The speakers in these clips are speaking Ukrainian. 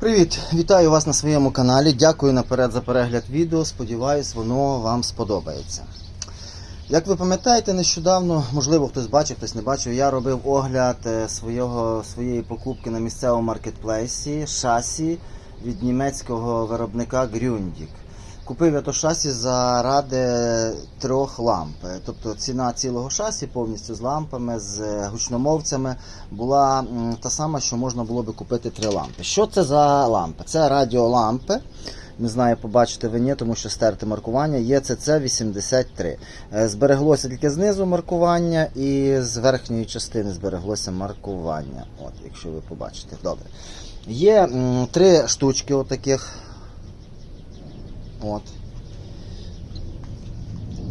Привіт! Вітаю вас на своєму каналі. Дякую наперед за перегляд відео. Сподіваюсь, воно вам сподобається. Як ви пам'ятаєте, нещодавно, можливо, хтось бачив, хтось не бачив, я робив огляд е, свого, своєї покупки на місцевому маркетплейсі шасі від німецького виробника Grundig. Купив я то шасі заради трьох ламп. Тобто ціна цілого шасі повністю з лампами, з е, гучномовцями була та сама, що можна було би купити три лампи. Що це за лампи? Це радіолампи. Не знаю, побачите ви ні, тому що стерте маркування. ЄЦЦ 83. Е, Збереглося тільки знизу маркування і з верхньої частини збереглося маркування. От, якщо ви побачите. Добре. Є м, три штучки отаких. От.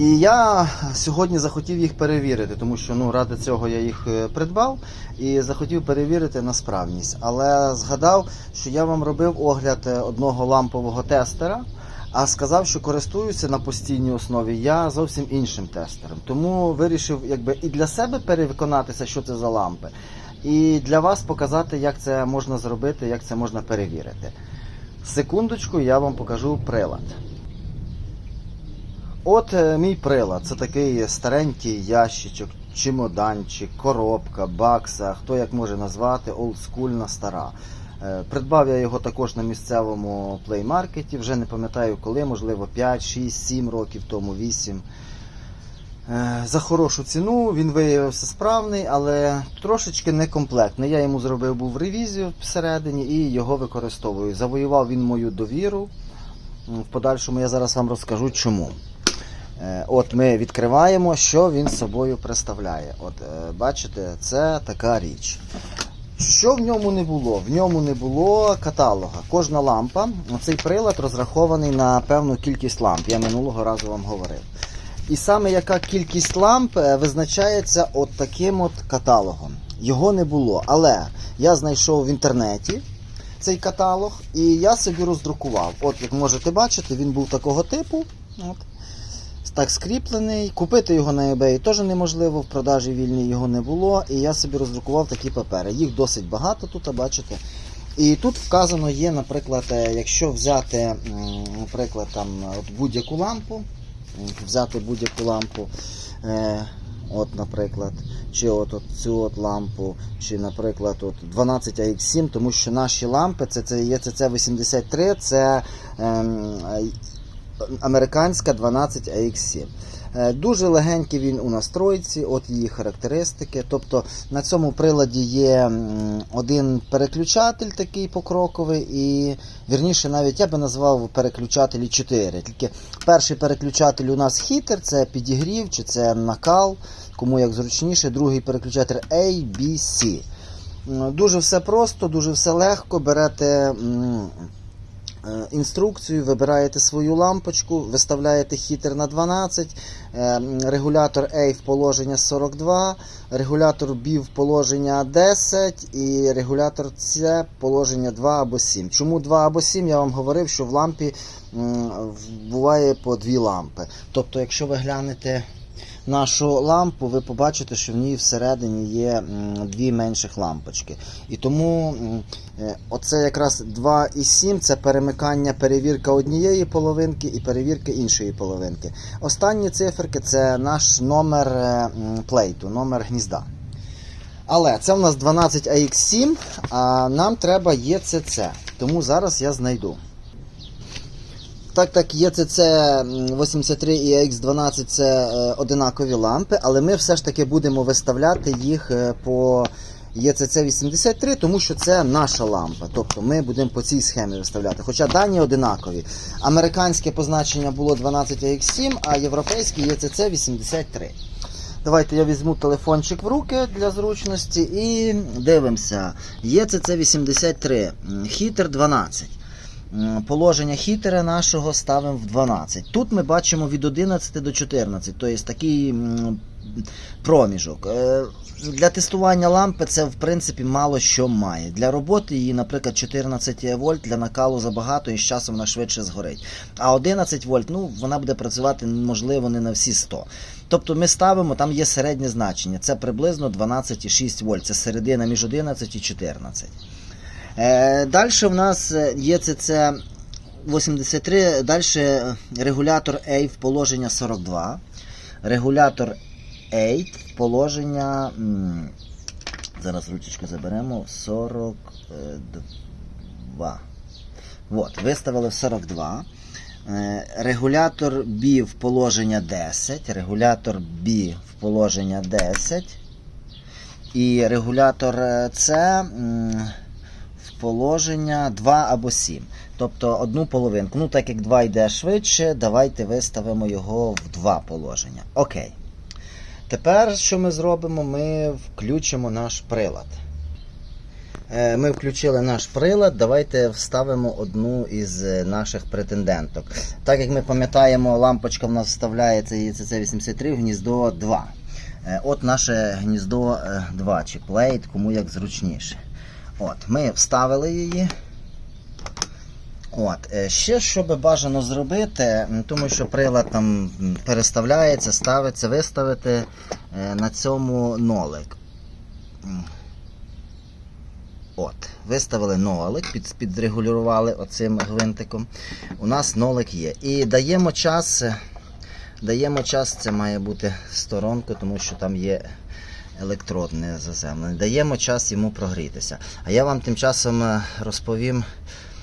І я сьогодні захотів їх перевірити, тому що ну, ради цього я їх е, придбав і захотів перевірити на справність. Але згадав, що я вам робив огляд е, одного лампового тестера, а сказав, що користуюся на постійній основі я зовсім іншим тестером. Тому вирішив якби і для себе переконатися, що це за лампи, і для вас показати, як це можна зробити, як це можна перевірити. Секундочку, я вам покажу прилад. От е, мій прилад. Це такий старенький ящичок, чемоданчик, коробка, бакса, хто як може назвати, олдскульна стара. Е, Придбав я його також на місцевому плеймаркеті, вже не пам'ятаю коли, можливо, 5, 6, 7 років тому, 8. Е, За хорошу ціну він виявився справний, але трошечки некомплектний. Я йому зробив був ревізію всередині і його використовую. Завоював він мою довіру. В подальшому я зараз вам розкажу чому. Е, От ми відкриваємо, що він собою представляє. От е, бачите, це така річ. Що в ньому не було? В ньому не було каталога. Кожна лампа, цей прилад розрахований на певну кількість ламп. Я минулого разу вам говорив. І саме яка кількість ламп е, визначається от таким от каталогом. Його не було. Але я знайшов в інтернеті цей каталог і я собі роздрукував. От як можете бачити, він був такого типу. От. Так скріплений. Купити його на eBay теж неможливо, в продажі вільній його не було. І я собі роздрукував такі папери. Їх досить багато тут, бачите. І тут вказано є, наприклад, е, якщо взяти, наприклад, там от будь-яку лампу, взяти будь-яку лампу, е, от, наприклад, чи от, от цю от лампу, чи, наприклад, от 12 AX7, тому що наші лампи, це, це ECC83, це е, американська 12 AX7. Е, Дуже легенький він у настройці, от її характеристики. Тобто на цьому приладі є один переключатель такий покроковий, і вірніше, навіть я би назвав переключателі 4. Тільки перший переключатель у нас хітер, це підігрів чи це накал, кому як зручніше. Другий переключатель A, B, C. Дуже все просто, дуже все легко. Берете. Е, інструкцію, вибираєте свою лампочку, виставляєте хітер на 12, е, регулятор A в положення 42, регулятор B в положення 10 і регулятор C в положення 2 або 7. Чому 2 або 7? Я вам говорив, що в лампі буває по дві лампи. Тобто, якщо ви глянете нашу лампу, ви побачите, що в ній всередині є дві менших лампочки. І тому е, оце якраз 2,7 це перемикання, перевірка однієї половинки і перевірка іншої половинки. Останні циферки це наш номер е, плейту, номер гнізда. Але це в нас 12 AX7, а нам треба ECC, тому зараз я знайду. Так, так, ECC 83 і X12 це е, одинакові лампи, але ми все ж таки будемо виставляти їх е, по ECC 83, тому що це наша лампа. Тобто ми будемо по цій схемі виставляти. Хоча дані одинакові. Американське позначення було 12 AX7, а європейське ECC 83. Давайте я візьму телефончик в руки для зручності і дивимося. ECC 83, хітер 12. Положення хітера нашого ставимо в 12. Тут ми бачимо від 11 до 14, тобто такий проміжок. Е, Для тестування лампи це в принципі мало що має. Для роботи її, наприклад, 14 вольт для накалу забагато і з часом вона швидше згорить. А 11 вольт, ну вона буде працювати можливо не на всі 100. Тобто ми ставимо, там є середнє значення. Це приблизно 12,6 вольт. Це середина між 11 і 14. Е, далі в нас е, є ЦЦ 83, далі регулятор A в положення 42. Регулятор A в положення. Зараз ручечку заберемо 42. От, виставили в 42. Е, Регулятор B в положення 10. Регулятор B в положення 10. І регулятор е, в положення 2 або 7. Тобто одну половинку. Ну, так як 2 йде швидше, давайте виставимо його в 2 положення. Окей. Тепер що ми зробимо? Ми включимо наш прилад. Е, Ми включили наш прилад. Давайте вставимо одну із е, наших претенденток. Так як ми пам'ятаємо, лампочка в нас вставляється ІЦЦ-83 в гніздо 2. Е, От наше гніздо е, 2 чи плейт, кому як зручніше. От, Ми вставили її. От, е, ще що би бажано зробити, тому що прилад там переставляється, ставиться, виставити е, на цьому нолик. От, виставили нолик, під, підрегулювали оцим гвинтиком. У нас нолик є. І даємо час, даємо час, це має бути сторонка, тому що там є електрод не заземлений. Даємо час йому прогрітися. А я вам тим часом е, розповім,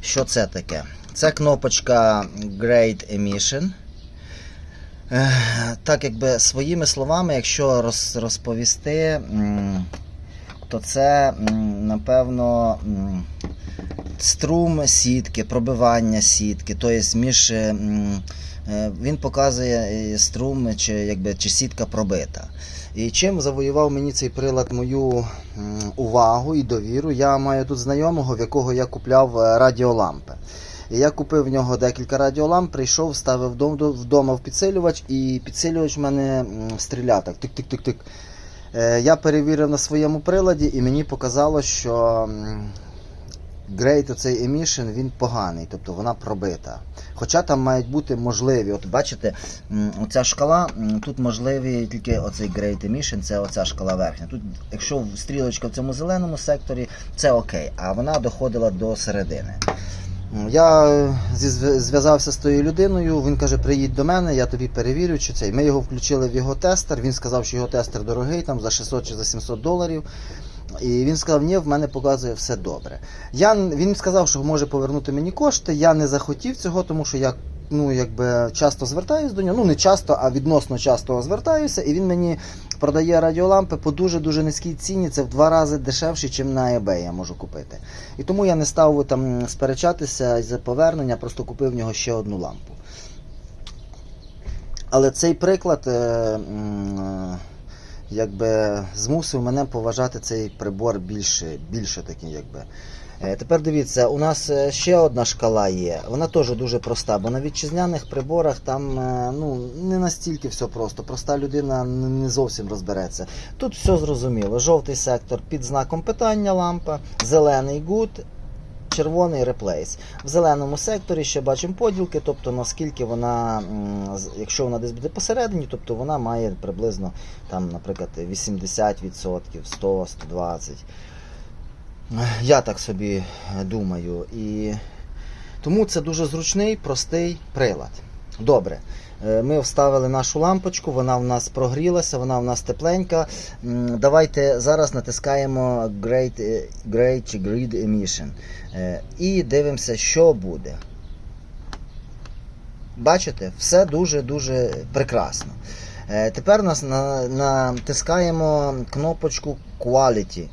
що це таке. Це кнопочка Great Emission. Е, Так, якби своїми словами, якщо розповісти, то це, напевно, струм сітки, пробивання сітки, тобто між. е, е, Він показує е, струм, чи, якби, чи сітка пробита. І чим завоював мені цей прилад мою увагу і довіру, я маю тут знайомого, в якого я купляв радіолампи. І я купив в нього декілька радіоламп, прийшов, ставив вдома, в підсилювач, і підсилювач в мене стріляв так, тик-тик-тик-тик. Я перевірив на своєму приладі, і мені показало, що Great оцей emission, він поганий, тобто вона пробита. Хоча там мають бути можливі. От бачите, оця шкала, тут можливі тільки оцей Great Emission, це оця шкала верхня. Тут, якщо стрілочка в цьому зеленому секторі, це окей, а вона доходила до середини. Я е, зв'язався з тою людиною, він каже, приїдь до мене, я тобі перевірю, чи цей. Ми його включили в його тестер. Він сказав, що його тестер дорогий, там за 600 чи за 700 доларів. І він сказав, ні, в мене показує все добре. Я, він сказав, що може повернути мені кошти. Я не захотів цього, тому що я ну, якби, часто звертаюся до нього. Ну, не часто, а відносно часто звертаюся. І він мені продає радіолампи по дуже-дуже низькій ціні. Це в два рази дешевше, ніж на eBay я можу купити. І тому я не став там сперечатися за повернення, просто купив в нього ще одну лампу. Але цей приклад. Е, якби змусив мене поважати цей прибор більше, більше такий, якби. Е, Тепер дивіться, у нас е, ще одна шкала є. Вона теж дуже проста, бо на вітчизняних приборах там е, ну, не настільки все просто. Проста людина не зовсім розбереться. Тут все зрозуміло. Жовтий сектор під знаком питання лампа, зелений good, червоний реплейс. В зеленому секторі ще бачимо поділки, тобто наскільки вона, якщо вона десь буде посередині, тобто вона має приблизно там, наприклад, 80%, 100-120%. Я так собі думаю. І тому це дуже зручний, простий прилад. Добре. Е, Ми вставили нашу лампочку, вона в нас прогрілася, вона в нас тепленька. Давайте зараз натискаємо Great, е, Great Grid Emission. Е, І дивимося, що буде. Бачите, все дуже-дуже прекрасно. Тепер нас натискаємо кнопочку Quality.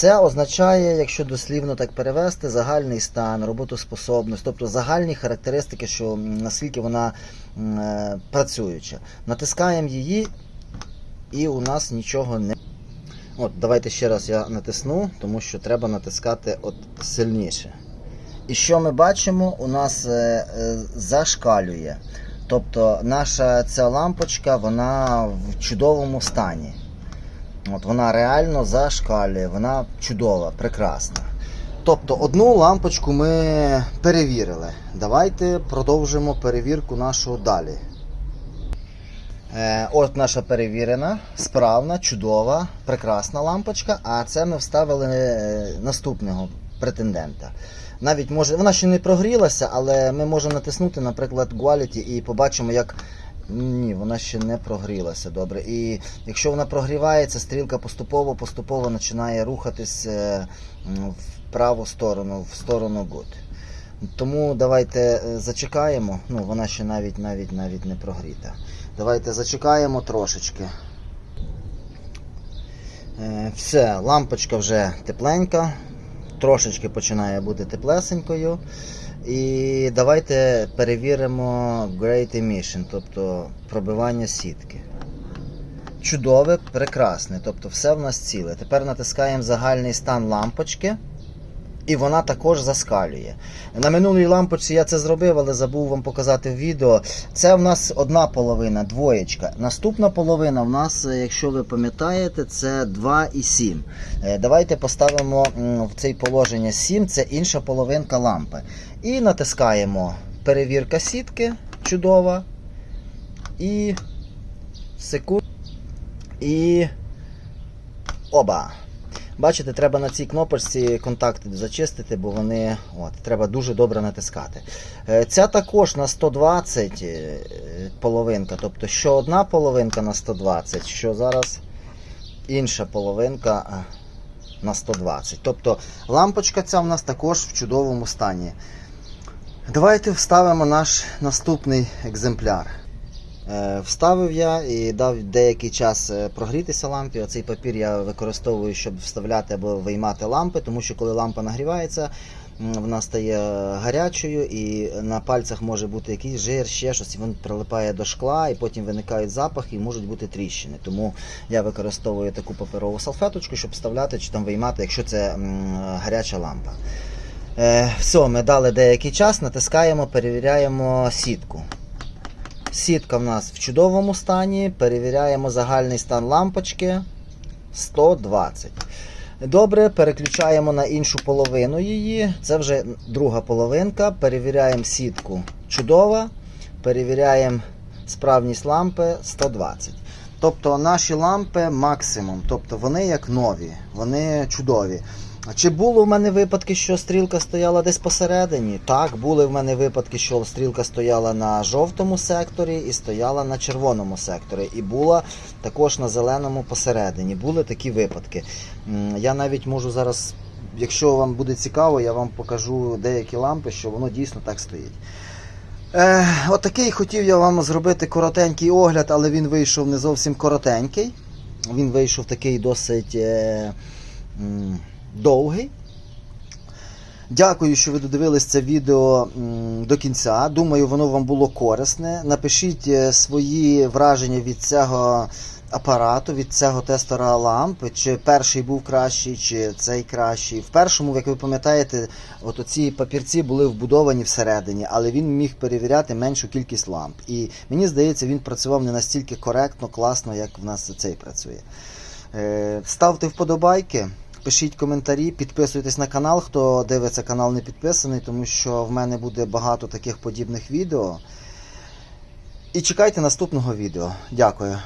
Це означає, якщо дослівно так перевести, загальний стан, роботоспособність, тобто загальні характеристики, що наскільки вона працююча. Натискаємо її, і у нас нічого не. От, давайте ще раз я натисну, тому що треба натискати от сильніше. І що ми бачимо? У нас е, е, зашкалює. Тобто наша ця лампочка вона в чудовому стані. От Вона реально зашкалює, вона чудова, прекрасна. Тобто одну лампочку ми перевірили. Давайте продовжимо перевірку нашу далі. Е, от наша перевірена, справна, чудова, прекрасна лампочка. А це ми вставили е, наступного претендента. Навіть може, вона ще не прогрілася, але ми можемо натиснути, наприклад, Quality і побачимо, як. Ні, вона ще не прогрілася добре. І якщо вона прогрівається, стрілка поступово поступово починає рухатись е, в праву сторону, в сторону good. Тому давайте е, зачекаємо. Ну, вона ще навіть навіть навіть не прогріта. Давайте зачекаємо трошечки. Е, Все, лампочка вже тепленька, трошечки починає бути теплесенькою. І давайте перевіримо Great Emission, тобто пробивання сітки. Чудове, прекрасне, тобто все в нас ціле. Тепер натискаємо загальний стан лампочки. І вона також заскалює. На минулій лампочці я це зробив, але забув вам показати в відео. Це в нас одна половина, двоєчка. Наступна половина в нас, е, якщо ви пам'ятаєте, це 2,7. Е, Давайте поставимо в це положення 7, це інша половинка лампи. І натискаємо перевірка сітки, чудова. І секунд. І. Оба! Бачите, треба на цій кнопочці контакти зачистити, бо вони от, треба дуже добре натискати. Е, Ця також на 120 е, половинка, тобто що одна половинка на 120, що зараз інша половинка е, на 120. Тобто лампочка ця в нас також в чудовому стані. Давайте вставимо наш наступний екземпляр. Е, Вставив я і дав деякий час е, прогрітися лампі. Оцей папір я використовую, щоб вставляти або виймати лампи, тому що коли лампа нагрівається, вона стає гарячою і на пальцях може бути якийсь жир, ще щось, він прилипає до шкла, і потім виникають запахи і можуть бути тріщини. Тому я використовую таку паперову салфеточку, щоб вставляти чи там виймати, якщо це гаряча лампа. Е, все, ми дали деякий час, натискаємо, перевіряємо сітку. Сітка в нас в чудовому стані. Перевіряємо загальний стан лампочки 120. Добре, переключаємо на іншу половину її. Це вже друга половинка. Перевіряємо сітку чудова. Перевіряємо справність лампи 120. Тобто наші лампи максимум. Тобто вони як нові, вони чудові. А Чи було в мене випадки, що стрілка стояла десь посередині? Так, були в мене випадки, що стрілка стояла на жовтому секторі і стояла на червоному секторі. І була також на зеленому посередині. Були такі випадки. Я навіть можу зараз, якщо вам буде цікаво, я вам покажу деякі лампи, що воно дійсно так стоїть. Е, отакий хотів я вам зробити коротенький огляд, але він вийшов не зовсім коротенький. Він вийшов такий досить. Е, довгий. Дякую, що ви додивились це відео до кінця. Думаю, воно вам було корисне. Напишіть е, свої враження від цього апарату, від цього тестера ламп. Чи перший був кращий, чи цей кращий. В першому, як ви пам'ятаєте, от оці папірці були вбудовані всередині, але він міг перевіряти меншу кількість ламп. І мені здається, він працював не настільки коректно, класно, як в нас цей працює. Е, Ставте вподобайки. Пишіть коментарі, підписуйтесь на канал, хто дивиться канал не підписаний, тому що в мене буде багато таких подібних відео. І чекайте наступного відео. Дякую.